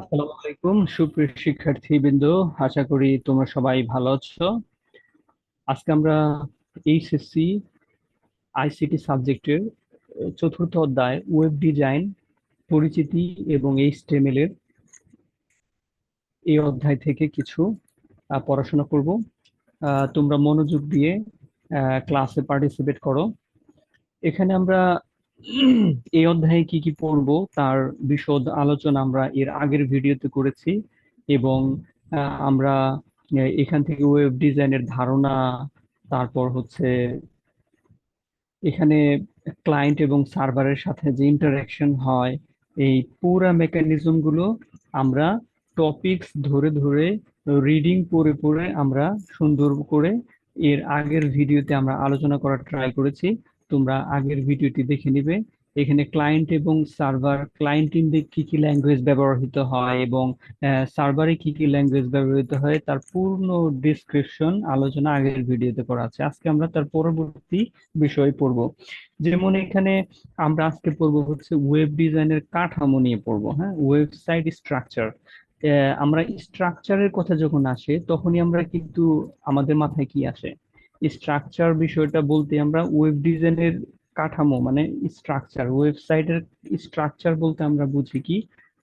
আসসালামু আলাইকুম, সুপ্রিয় শিক্ষার্থীবৃন্দ, আশা করি তোমরা সবাই ভালো আছো। আজকে আমরা এইচএসসি আইসিটি সাবজেক্টের চতুর্থ অধ্যায়, ওয়েব ডিজাইন, পরিচিতি এবং এইচটিএমএল এর এই অধ্যায় থেকে কিছু পড়াশোনা করব। তোমরা মনোযোগ দিয়ে ক্লাসে পার্টিসিপেট করো। এখানে আমরা এই অধ্যায়ে কি কি পড়ব তার বিশদ আলোচনা আমরা এর আগের ভিডিওতে করেছি এবং আমরা এখান থেকে ওয়েব ডিজাইনের ধারণা, তারপর হচ্ছে এখানে ক্লায়েন্ট এবং সার্ভারের সাথে যে ইন্টারাকশন হয়, এই পুরা মেকানিজমগুলো আমরা টপিকস ধরে ধরে রিডিং পড়ে পড়ে আমরা সুন্দর করে এর আগের ভিডিওতে আমরা আলোচনা করার ট্রাই করেছি। তোমরা আগের ভিডিওটি দেখে নিবে। এখানে ক্লায়েন্ট এবং সার্ভার ক্লায়েন্ট ইন্ডে কি কি ল্যাঙ্গুয়েজ ব্যবহৃত হয় এবং সার্ভারে কি কি ল্যাঙ্গুয়েজ ব্যবহৃত হয়, তার পূর্ণ ডিসক্রিপশন আলোচনা আগের ভিডিওতে করা আছে। আজকে আমরা তার পরবর্তী বিষয় পড়ব। যেমন এখানে আমরা আজকে পড়ব হচ্ছে ওয়েব ডিজাইনের কাঠামো নিয়ে পড়ব হ্যাঁ? ওয়েবসাইট স্ট্রাকচার আমরা স্ট্রাকচারের কথা যখন আসে, তখনই আমরা কিন্তু আমাদের মাথায় কি আসে? স্ট্রাকচার বিষয়টা বলতে আমরা ওয়েব ডিজাইনের কাঠামো মানে স্ট্রাকচার ওয়েবসাইটের স্ট্রাকচার বলতে আমরা বুঝি কি?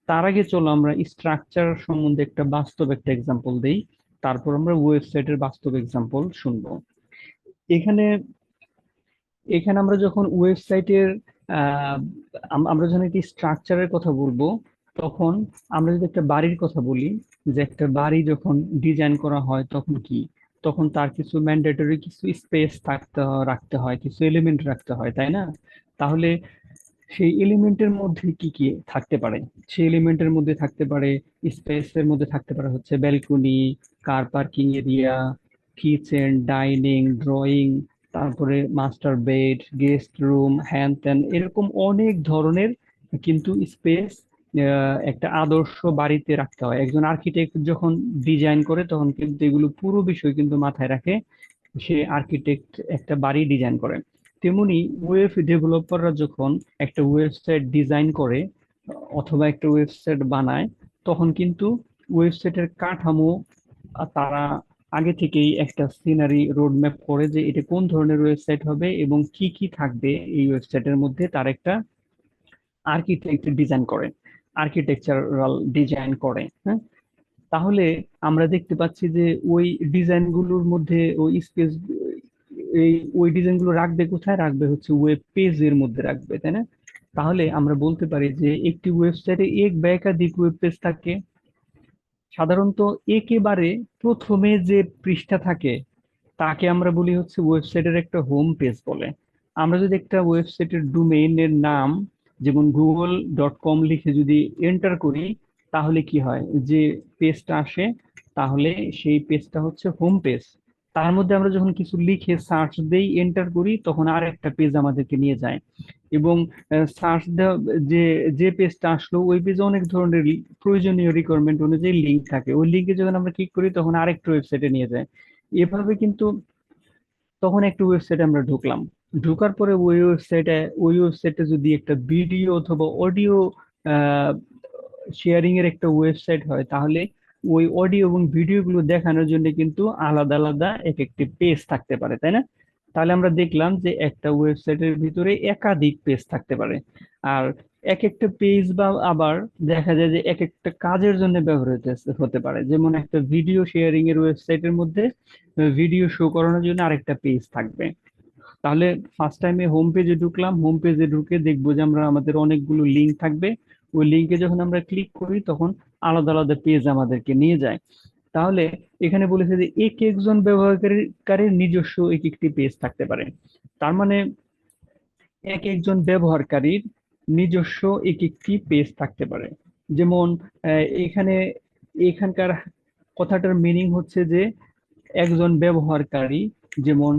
তার আগে চলো আমরা স্ট্রাকচার সম্বন্ধে একটা বাস্তব একটা এক্সাম্পল দেই, তারপর আমরা ওয়েবসাইটের বাস্তব এক্সাম্পল শুনব। এখানে এখানে আমরা যখন ওয়েবসাইটের আমরা যখন একটি স্ট্রাকচারের কথা বলব, তখন আমরা যদি একটা বাড়ির কথা বলি, যে একটা বাড়ি যখন ডিজাইন করা হয় তখন কি? তখন তার কিছু ম্যান্ডেটরি কিছু স্পেস থাকতে রাখতে হয়, কিছু এলিমেন্ট রাখতে হয়, তাই না? তাহলে সেই এলিমেন্টের মধ্যে কি কি থাকতে পারে? সেই এলিমেন্টের মধ্যে থাকতে পারে স্পেসের মধ্যে থাকতে পারে হচ্ছে balcony car parking area kitchen dining drawing তারপরে মাস্টার বেড গেস্ট রুম হ্যান ত্যান এরকম অনেক ধরনের কিন্তু স্পেস একটা আদর্শ বাড়িতে রাখতে হয়। একজন আর্কিটেক্ট যখন ডিজাইন করে, তখন কিন্তু এগুলো পুরো বিষয় কিন্তু মাথায় রাখে, সে আর্কিটেক্ট একটা বাড়ি ডিজাইন করে। তেমনি ওয়েব ডেভেলপাররা যখন একটা ওয়েবসাইট ডিজাইন করে, অথবা একটা ওয়েবসাইট বানায়, তখন কিন্তু ওয়েবসাইটের কাঠামো তারা আগে থেকেই একটা সিনারি রোডম্যাপ করে যে এটা কোন ধরনের ওয়েবসাইট হবে এবং কি কি থাকবে এই ওয়েবসাইটের মধ্যে তার একটা আর্কিটেক্ট ডিজাইন করে। আর্কিটেকচারাল ডিজাইন করে হ্যাঁ? তাহলে আমরা দেখতে পাচ্ছি যে ওই ডিজাইনগুলোর মধ্যে, ওই স্পেস এই, ওই ডিজাইনগুলো রাখবে কোথায়? রাখবে হচ্ছে ওয়েব পেজের মধ্যে রাখবে, তাই না? তাহলে আমরা বলতে পারি যে একটি ওয়েবসাইটে এক বা একাধিক ওয়েব পেজ থাকে। সাধারণত একেবারে প্রথমে যে পৃষ্ঠা থাকে, তাকে আমরা বলি হচ্ছে ওয়েবসাইটের একটা হোম পেজ বলে। আমরা যদি একটা ওয়েবসাইটের ডোমেইনের নাম যেমন গুগল ডট কম লিখে যদি এন্টার করি, তাহলে কি হয়? যে পেজটা আসে, তাহলে সেই পেজটা হচ্ছে হোম পেজ তার মধ্যে আমরা যখন কিছু লিখে সার্চ দেই এন্টার করি, তখন আর একটা পেজ আমাদেরকে নিয়ে যায়। এবং সার্চ যে যে পেজটা আসলো, ওই পেজে অনেক ধরনের প্রয়োজনীয় রিকোয়ারমেন্ট অনুযায়ী লিঙ্ক থাকে। ওই লিঙ্কে যখন আমরা ক্লিক করি, তখন আরেকটা ওয়েবসাইটে নিয়ে যায়। এভাবে কিন্তু তখন একটা ওয়েবসাইটে আমরা ঢুকলাম। ঢোকার পরে ওই ওয়েবসাইটে ওই ওয়েবসাইটে যদি একটা ভিডিও অথবা অডিও শেয়ারিং এর একটা ওয়েবসাইট হয়, তাহলে ওই অডিও এবং ভিডিও গুলো দেখানোর জন্য কিন্তু আলাদা আলাদা এক একটি পেজ থাকতে পারে, তাই না? তাহলে আমরা দেখলাম যে একটা ওয়েবসাইটের ভিতরে একাধিক পেজ থাকতে পারে। আর এক একটা পেজ বা আবার দেখা যায় যে এক একটা কাজের জন্য ব্যবহৃত হতে পারে। যেমন একটা ভিডিও শেয়ারিং এর ওয়েবসাইটের মধ্যে ভিডিও শো করানোর জন্য আরেকটা পেজ থাকবে। তাহলে ফার্স্ট টাইমে হোম পেজে ঢুকলাম হোম পেজে ঢুকে দেখব যে আমরা আমাদের অনেকগুলো লিঙ্ক থাকবে। ওই লিঙ্কে যখন আমরা ক্লিক করি তখন আলাদা আলাদা পেজ আমাদেরকে নিয়ে যায়। তাহলে এখানে বলেছে যে এক একজন ব্যবহারকারীর নিজস্ব এক একটি পেজ থাকতে পারে। তার মানে এক একজন ব্যবহারকারীর নিজস্ব এক একটি পেজ থাকতে পারে। যেমন এখানে, এখানকার কথাটার মিনিং হচ্ছে যে একজন ব্যবহারকারী, যেমন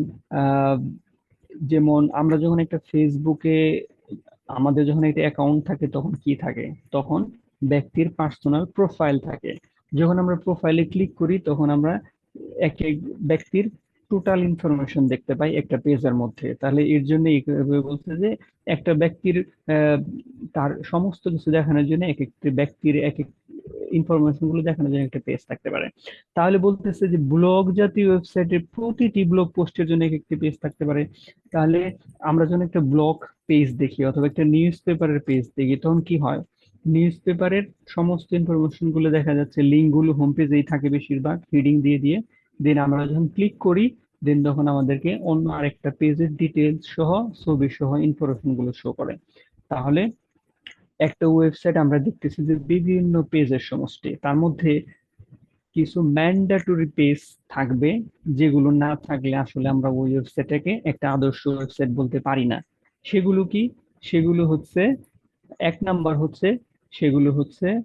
যেমন আমরা যখন একটা ফেসবুকে আমাদের যখন একটা অ্যাকাউন্ট থাকে তখন কি থাকে? তখন ব্যক্তির পার্সোনাল প্রোফাইল থাকে। যখন আমরা প্রোফাইলে ক্লিক করি, তখন আমরা এক এক ব্যক্তির টোটাল ইনফরমেশন দেখতে পাই একটা পেজের মধ্যে। তাহলে এর জন্য বলছে যে, একটা ব্যক্তির তার সমস্ত কিছু দেখানোর জন্য এক একটি ব্যক্তির এক এক ইনফরমেশনগুলো দেখানোর জন্য একটা পেজ থাকতে পারে। তাহলে বলতেছে যে ব্লগ জাতীয় ওয়েবসাইটের প্রতিটি ব্লগ পোস্টের জন্য এক একটি পেজ থাকতে পারে। তাহলে আমরা যখন একটা ব্লগ পেজ দেখি অথবা একটা নিউজ পেপারের পেজ দেখি, তখন কি হয়? নিউজ পেপারের সমস্ত ইনফরমেশনগুলো দেখা যাচ্ছে লিঙ্কগুলো হোম পেজেই থাকে বেশিরভাগ হিডিং দিয়ে দিয়ে। দেন আমরা যখন ক্লিক করি দেন তখন আমাদেরকে অন্য আরেকটা পেজের ডিটেলস সহ, ছবি সহ ইনফরমেশনগুলো শো করে। তাহলে একটা ওয়েবসাইট আমরা দেখতেছি যে বিভিন্ন পেজের সমষ্টি, তার মধ্যে কিছু ম্যান্ডাটরি পেজ থাকবে, যেগুলো না থাকলে আসলে আমরা ওই ওয়েবসাইটটাকে একটা আদর্শ ওয়েবসাইট বলতে পারি না। সেগুলো কি? সেগুলো হচ্ছে, এক নাম্বার হচ্ছে, সেগুলো হচ্ছে,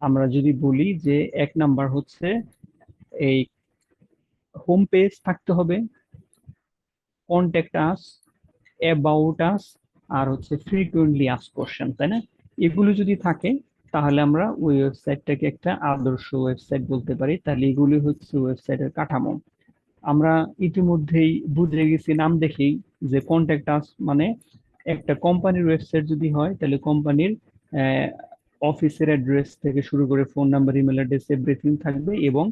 আমরা যদি বলি যে এক নাম্বার হচ্ছে, এই হোম পেজ থাকতে হবে কন্ট্যাক্ট আস অ্যাবাউট আস আর হচ্ছে ফ্রিকুয়েন্টলি আস কোশ্চেন তাই না? এগুলো যদি থাকে, তাহলে আমরা ওই ওয়েবসাইটটাকে একটা আদর্শ ওয়েবসাইট বলতে পারি। তাহলে এগুলি হচ্ছে ওয়েবসাইটের কাঠামো। আমরা ইতিমধ্যেই বুঝে গেছি, নাম দেখেই যে কন্ট্যাক্ট আস মানে একটা কোম্পানির ওয়েবসাইট যদি হয়, তাহলে কোম্পানির অফিসের অ্যাড্রেস থেকে শুরু করে phone number email address everything থাকবে এবং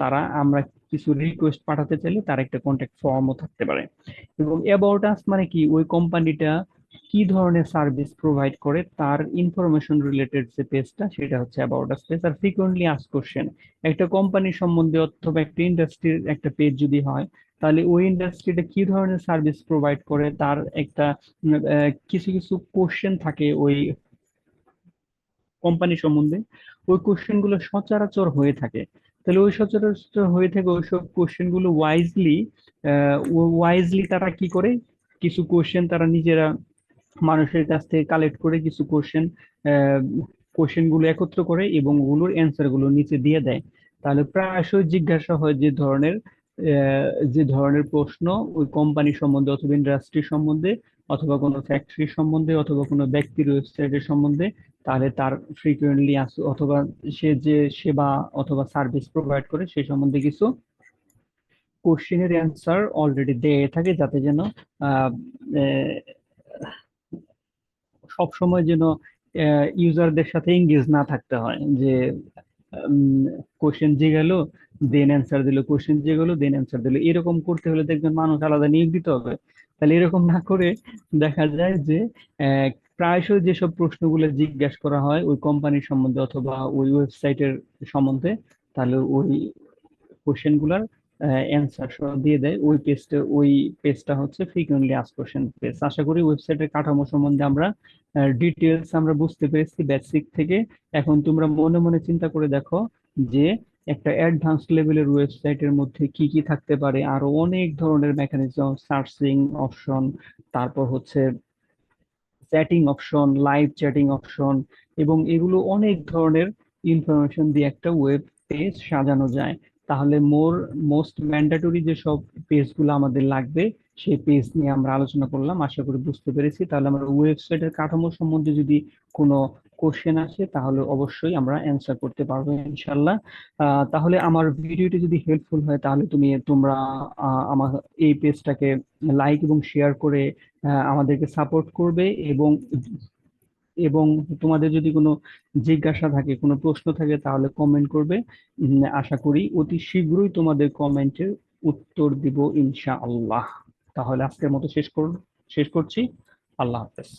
তারা আমরা কিছু রিকোয়েস্ট পাঠাতে চাইলে তার একটা কন্ট্যাক্ট ফর্মও থাকতে পারে। এবং অ্যাবাউট আস মানে কি? ওই কোম্পানিটা কি ধরনের সার্ভিস প্রোভাইড করে তার ইনফরমেশন রিলেটেড যে পেজটা সেটা হচ্ছে অ্যাবাউট আস পেজ আর ফ্রিকোয়েন্টলি আস কোশ্চেন একটা কোম্পানি সম্বন্ধে অথবা একটা ইন্ডাস্ট্রির একটা পেজ যদি হয়, তাহলে ওই ইন্ডাস্ট্রিটা কি ধরনের সার্ভিস প্রোভাইড করে, তার একটা কিছু কিছু কোশ্চেন থাকে ওই কোম্পানি সম্বন্ধে। ওই কোশ্চেনগুলো সচরাচর হয়ে থাকে। তাহলে ওই সচরাচর হয়ে থাকে ওইসব কোশ্চেনগুলো ওয়াইজলি ওয়াইজলি তারা কি করে? কিছু কোশ্চেন তারা নিজেরা মানুষের কাছ থেকে কালেক্ট করে কিছু কোশ্চেন কোশ্চেনগুলো একত্র করে এবং ওগুলোর অ্যান্সারগুলো নিচে দিয়ে দেয়। তাহলে প্রায়শই জিজ্ঞাসা হয় যে ধরনের যে ধরনের প্রশ্ন ওই কোম্পানি সম্বন্ধে অথবা ইন্ডাস্ট্রি সম্বন্ধে অথবা কোনো ফ্যাক্টরি সম্বন্ধে অথবা কোনো ব্যক্তির ওয়েবসাইটের সম্বন্ধে, তাহলে তার ফ্রিকুয়েন্টলি আস, অথবা সে যে সেবা অথবা সার্ভিস প্রোভাইড করে সেই সম্বন্ধে কিছু কোশ্চেনের অ্যান্সার অলরেডি দেয়ে থাকে যাতে যেন সব সময় যেন ইউজারদের সাথে এঙ্গেজ না থাকতে হয়। যে কোশ্চেন যে গেল দেন অ্যান্সার দিল কোশ্চেন যে গেল দেন অ্যান্সার দিল। এরকম করতে হলে দেখবেন মানুষ আলাদা নিয়োগ দিতে হবে। তাহলে এরকম না করে দেখা যায় যে প্রায়শই যেসব প্রশ্নগুলো জিজ্ঞাসা করা হয় ওই কোম্পানির সম্বন্ধে অথবা ওই ওয়েবসাইটের সম্বন্ধে, তাহলে ওই কোশ্চেনগুলার অ্যান্সার সহ দিয়ে দেয়। ওই পেজটা ওই পেজটা হচ্ছে ফ্রিকুয়েন্টলি আস কোশ্চেন পেজ আশা করি ওয়েবসাইটের কাঠামো সম্বন্ধে আমরা ডিটেলস আমরা বুঝতে পেরেছি বেসিক থেকে। এখন তোমরা মনে মনে চিন্তা করে দেখো যে একটা অ্যাডভান্স লেভেলের ওয়েবসাইটের মধ্যে কি কি থাকতে পারে। আরও অনেক ধরনের মেকানিজম সার্চিং অপশন তারপর হচ্ছে chatting option live chatting option এবং এগুলো অনেক ধরনের ইনফরমেশন দিয়ে একটা ওয়েব পেজ সাজানো যায়। তাহলে মোর মোস্ট ম্যান্ডেটরি যে সব পেজগুলো আমাদের লাগবে, সেই পেজ নিয়ে আমরা আলোচনা করলাম। আশা করি বুঝতে পেরেছি। তাহলে আমরা ওয়েবসাইটের কাঠামো সম্বন্ধে যদি কোনো কোশ্চেন আসে, তাহলে অবশ্যই আমরা অ্যান্সার করতে পারব ইনশাল্লাহ তাহলে আমার ভিডিওটি যদি হেল্পফুল হয়, তাহলে তুমি, তোমরা আমার এই পেজটাকে লাইক এবং শেয়ার করে আমাদেরকে সাপোর্ট করবে এবং এবং তোমাদের যদি কোনো জিজ্ঞাসা থাকে, কোনো প্রশ্ন থাকে, তাহলে কমেন্ট করবে। আশা করি অতি শীঘ্রই তোমাদের কমেন্টের উত্তর দিব ইনশা আল্লাহ তাহলে আজকের মতো শেষ কর শেষ করছি। আল্লাহ হাফেজ।